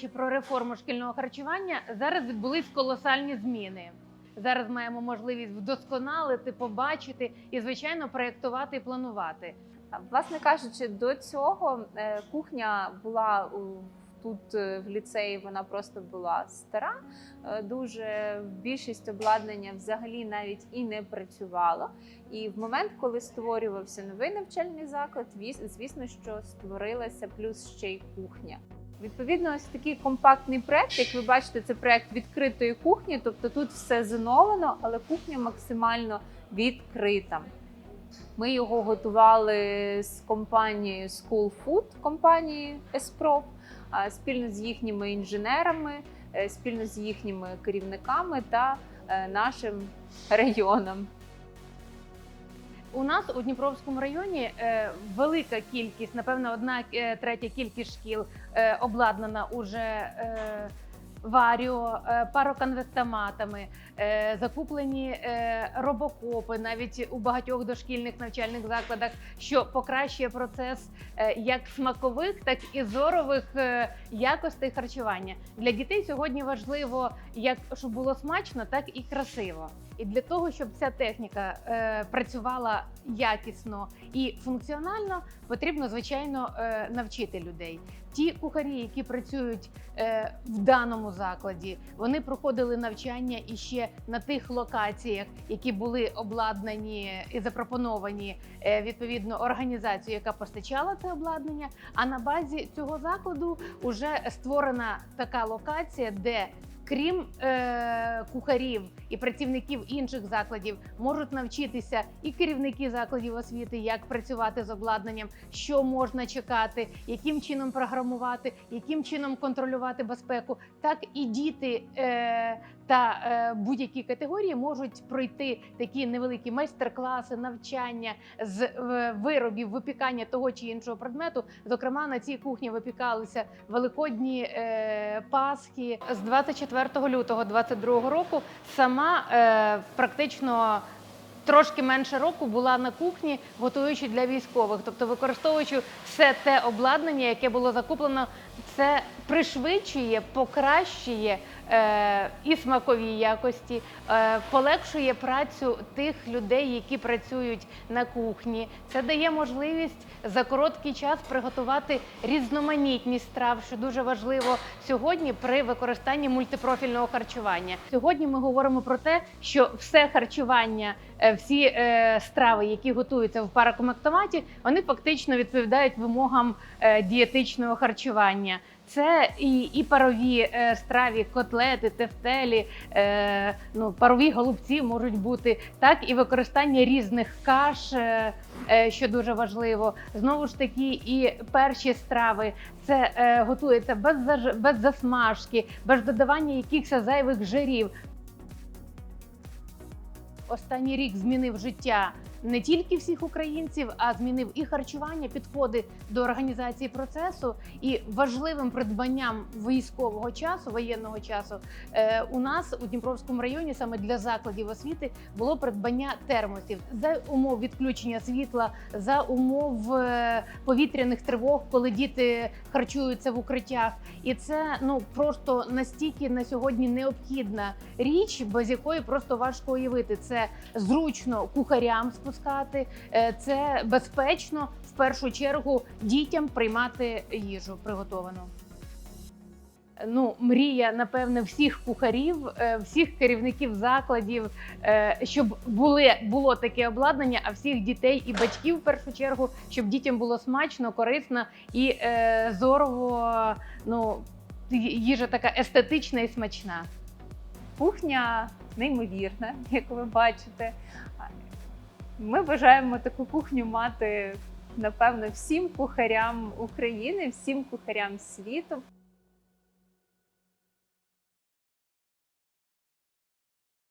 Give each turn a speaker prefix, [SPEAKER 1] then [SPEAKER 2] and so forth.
[SPEAKER 1] говорячи про реформу шкільного харчування, зараз відбулись колосальні зміни. Зараз маємо можливість вдосконалити, побачити і, звичайно, проєктувати і планувати.
[SPEAKER 2] Власне кажучи, до цього е, кухня була тут е, в ліцеї, вона просто була стара. Е, Дуже більшість обладнання взагалі навіть і не працювало. І в момент, коли створювався новий навчальний заклад, звісно, що створилася плюс ще й кухня. Відповідно, ось такий компактний проект, як ви бачите, це проект відкритої кухні, тобто тут все зоновано, але кухня максимально відкрита. Ми його готували з компанією School Food, компанії а, спільно з їхніми інженерами, е, спільно з їхніми керівниками та е, нашим регіоном.
[SPEAKER 1] У нас у Дніпровському районі е, велика кількість, напевно, одна третя кількість шкіл обладнана уже варіо, е, пароконвектоматами, е, закуплені е, робокопи навіть у багатьох дошкільних навчальних закладах, що покращує процес як смакових, так і зорових якостей харчування. Для дітей сьогодні важливо як щоб було смачно, так і красиво. І для того, щоб ця техніка працювала якісно і функціонально, потрібно звичайно навчити людей. Ті кухарі, які працюють е, в даному закладі, вони проходили навчання іще на тих локаціях, які були обладнані і запропоновані е, відповідно організацією, яка постачала це обладнання. А на базі цього закладу вже створена така локація, де крім е, кухарів і працівників інших закладів, можуть навчитися і керівники закладів освіти, як працювати з обладнанням, що можна чекати, яким чином програмувати, яким чином контролювати безпеку, так і діти е, та е, будь-які категорії можуть пройти такі невеликі майстер-класи, навчання з е, виробів випікання того чи іншого предмету. Зокрема, на цій кухні випікалися великодні е, пасхи з 24 лютого 22 року. Сама практично. Трошки менше року була на кухні, готуючи для військових, тобто використовуючи все те обладнання, яке було закуплено, це пришвидшує, покращує і смакові якості, е, полегшує працю тих людей, які працюють на кухні. Це дає можливість за короткий час приготувати різноманітність страв, що дуже важливо сьогодні при використанні мультипрофільного харчування. Сьогодні ми говоримо про те, що все харчування, е, всі е, страви, які готуються в паракомектоматі, вони фактично відповідають вимогам е, дієтичного харчування. Це і, і парові е, страві, котлети, тефтелі, е, ну, парові голубці можуть бути, так і використання різних каш, е, е, що дуже важливо. Знову ж таки, і перші страви це е, готується без, заж- без засмажки, без додавання якихось зайвих жирів. Останній рік змінив життя не тільки всіх українців, а змінив і харчування, підходи до організації процесу. І важливим придбанням військового часу, воєнного часу, е, у нас у Дніпровському районі саме для закладів освіти було придбання термосів за умов відключення світла, за умов е, повітряних тривог, коли діти харчуються в укриттях. І це ну просто настільки на сьогодні необхідна річ, без якої просто важко уявити. Це зручно кухарям спускати, е, це безпечно в першу чергу дітям приймати їжу приготовану. Ну, мрія, напевне, всіх кухарів, е, всіх керівників закладів, е, щоб були, було таке обладнання, а всіх дітей і батьків в першу чергу, щоб дітям було смачно, корисно і е, зорово. Ну, їжа така естетична і смачна.
[SPEAKER 2] Кухня неймовірна, як ви бачите. Ми бажаємо таку кухню мати, напевно, всім кухарям України, всім кухарям світу.